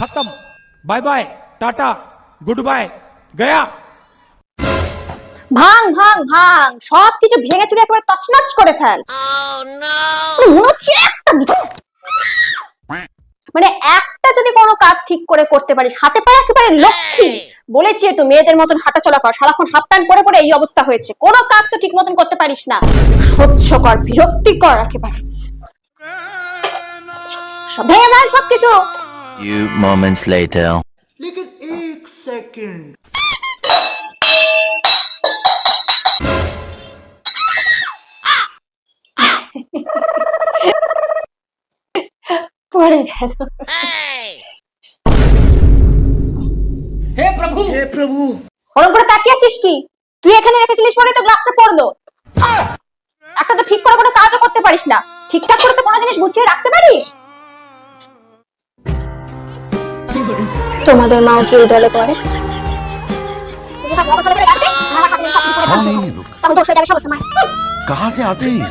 खत्म। Bye bye tata good bye गया ভাং ভাং ভাং সব কিছু ভেঙে চুরে একবার তছনাচ করে ফেল। oh, মানে একটা যদি কোনো কাজ ঠিক করে করতে পারিস হাতে পায় একেবারে লক্ষ্মী। বলেছি একটু মেয়েদের মতন হাঁটা চলা কর সারাক্ষণ হাফ প্যান্ট পরে পরে এই অবস্থা হয়েছে। কোনো কাজ তো ঠিক মতন করতে পারিস না। সহ্য কর বিরক্তি কর একেবারে। ভেঙে ফেল সবকিছু। few moments later. Look at eight seconds. হে প্রভু! হে প্রভু! করে তাকিয়ে আছিস কি? তুই এখানে রেখেছিলিস পরে তো গ্লাসটা পড়ল। একটা তো ঠিক করে কোনো কাজও করতে পারিস না। ঠিকঠাক করে তো কোনো জিনিস গুছিয়ে রাখতে পারিস? তোমাদের মাও কি এই দলে করে हाँ नहीं रुक তখন তো সে যাবে সমস্ত মায়ের कहाँ से आते हैं